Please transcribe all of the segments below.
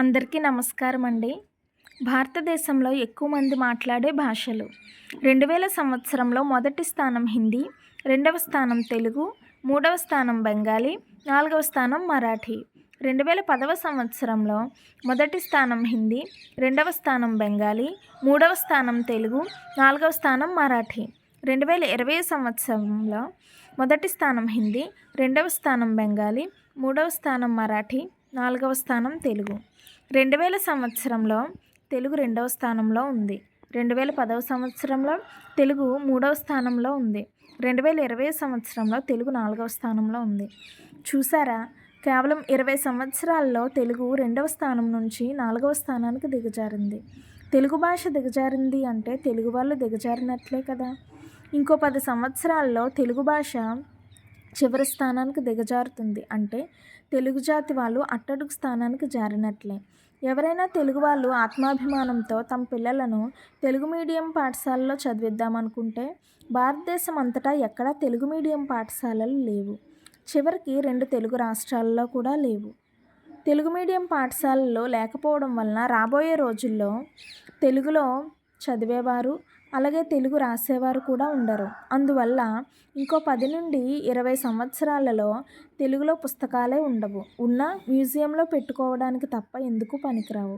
అందరికీ నమస్కారం అండి భారతదేశంలో ఎక్కువ మంది మాట్లాడే భాషలు. రెండు వేల సంవత్సరంలో మొదటి స్థానం హిందీ రెండవ స్థానం తెలుగు మూడవ స్థానం బెంగాలీ నాలుగవ స్థానం మరాఠీ. రెండు వేల పదవ సంవత్సరంలో మొదటి స్థానం హిందీ రెండవ స్థానం బెంగాలీ మూడవ స్థానం తెలుగు నాలుగవ స్థానం మరాఠీ. రెండు వేల ఇరవై సంవత్సరంలో మొదటి స్థానం హిందీ రెండవ స్థానం బెంగాలీ మూడవ స్థానం మరాఠీ నాలుగవ స్థానం తెలుగు. రెండు వేల సంవత్సరంలో తెలుగు రెండవ స్థానంలో ఉంది. రెండు వేల పదవ సంవత్సరంలో తెలుగు మూడవ స్థానంలో ఉంది. రెండు వేల ఇరవై సంవత్సరంలో తెలుగు నాలుగవ స్థానంలో ఉంది. చూసారా? కేవలం ఇరవై సంవత్సరాల్లో తెలుగు రెండవ స్థానం నుంచి నాలుగవ స్థానానికి దిగజారింది. తెలుగు భాష దిగజారింది అంటే తెలుగు వాళ్ళు దిగజారినట్లే కదా? ఇంకో పది సంవత్సరాల్లో తెలుగు భాష చివరి స్థానానికి దిగజారుతుంది. అంటే తెలుగు జాతి వాళ్ళు అట్టడుగు స్థానానికి జారినట్లే. ఎవరైనా తెలుగు వాళ్ళు ఆత్మాభిమానంతో తమ పిల్లలను తెలుగు మీడియం పాఠశాలలో చదివిద్దామనుకుంటే భారతదేశం అంతటా ఎక్కడా తెలుగు మీడియం పాఠశాలలు లేవు. చివరికి రెండు తెలుగు రాష్ట్రాల్లో కూడా లేవు. తెలుగు మీడియం పాఠశాలల్లో లేకపోవడం వలన రాబోయే రోజుల్లో తెలుగులో చదివేవారు అలాగే తెలుగు రాసేవారు కూడా ఉండరు. అందువల్ల ఇంకో పది నుండి ఇరవై సంవత్సరాలలో తెలుగులో పుస్తకాలే ఉండవు. ఉన్న మ్యూజియంలో పెట్టుకోవడానికి తప్ప ఎందుకు పనికిరావు?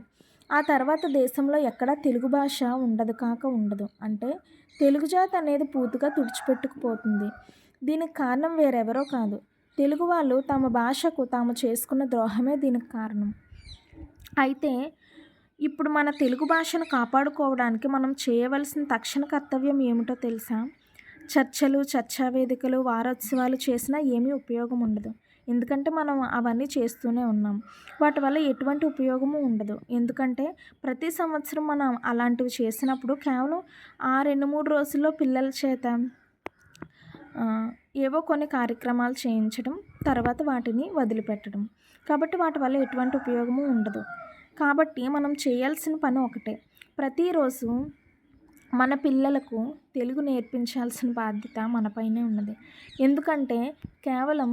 ఆ తర్వాత దేశంలో ఎక్కడా తెలుగు భాష ఉండదు కాక ఉండదు. అంటే తెలుగు జాతి అనేది పూర్తిగా తుడిచిపెట్టుకుపోతుంది. దీనికి కారణం వేరెవరో కాదు. తెలుగు వాళ్ళు తమ భాషకు తాము చేసుకున్న ద్రోహమే దీనికి కారణం. అయితే ఇప్పుడు మన తెలుగు భాషను కాపాడుకోవడానికి మనం చేయవలసిన తక్షణ కర్తవ్యం ఏమిటో తెలుసా? చర్చలు చర్చా వేదికలు వారోత్సవాలు చేసినా ఏమీ ఉపయోగం ఉండదు. ఎందుకంటే మనం అవన్నీ చేస్తూనే ఉన్నాం. వాటి వల్ల ఎటువంటి ఉపయోగము ఉండదు. ఎందుకంటే ప్రతి సంవత్సరం మనం అలాంటివి చేసినప్పుడు కేవలం ఆ రెండు మూడు రోజుల్లో పిల్లల చేత ఏవో కొన్ని కార్యక్రమాలు చేయించడం తర్వాత వాటిని వదిలిపెట్టడం. కాబట్టి వాటి వల్ల ఎటువంటి ఉపయోగము ఉండదు. కాబట్టి మనం చేయాల్సిన పని ఒకటే. ప్రతిరోజు మన పిల్లలకు తెలుగు నేర్పించాల్సిన బాధ్యత మనపైనే ఉన్నది. ఎందుకంటే కేవలం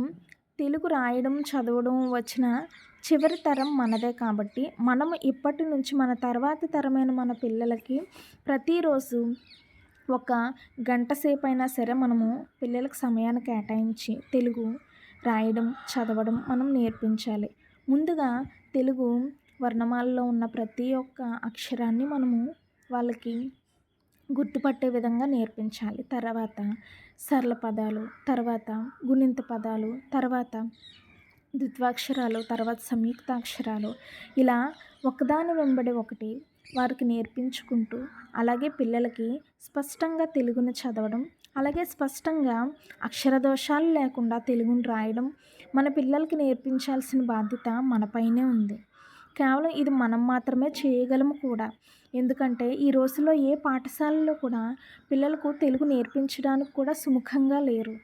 తెలుగు రాయడం చదవడం వచ్చిన చివరి తరం మనదే కాబట్టి మనం ఇప్పటి నుంచి మన తర్వాతి తరమైన మన పిల్లలకి ప్రతిరోజు ఒక గంట సేపు అయినా సరే మనము పిల్లలకు సమయాన్ని కేటాయించి తెలుగు రాయడం చదవడం మనం నేర్పించాలి. ముందుగా తెలుగు వర్ణమాలలో ఉన్న ప్రతి ఒక్క అక్షరాన్ని మనము వాళ్ళకి గుర్తుపట్టే విధంగా నేర్పించాలి. తర్వాత సరళ పదాలు తర్వాత గుణింత పదాలు తర్వాత ద్విత్వాక్షరాలు తర్వాత సంయుక్తాక్షరాలు ఇలా ఒకదాని వెంబడి ఒకటి వారికి నేర్పించుకుంటూ అలాగే పిల్లలకి స్పష్టంగా తెలుగును చదవడం అలాగే స్పష్టంగా అక్షర దోషాలు లేకుండా తెలుగును రాయడం మన పిల్లలకి నేర్పించాల్సిన బాధ్యత మనపైనే ఉంది. కేవలం ఇది మనం మాత్రమే చేయగలము కూడా. ఎందుకంటే ఈ రోజుల్లో ఏ పాఠశాలలో కూడా పిల్లలకు తెలుగు నేర్పించడానికి కూడా సుముఖంగా లేరు.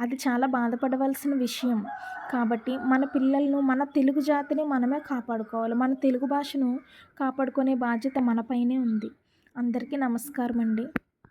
అది చాలా బాధపడవలసిన విషయం. కాబట్టి మన పిల్లలను మన తెలుగు జాతిని మనమే కాపాడుకోవాలి. మన తెలుగు భాషను కాపాడుకునే బాధ్యత మనపైనే ఉంది. అందరికీ నమస్కారం అండి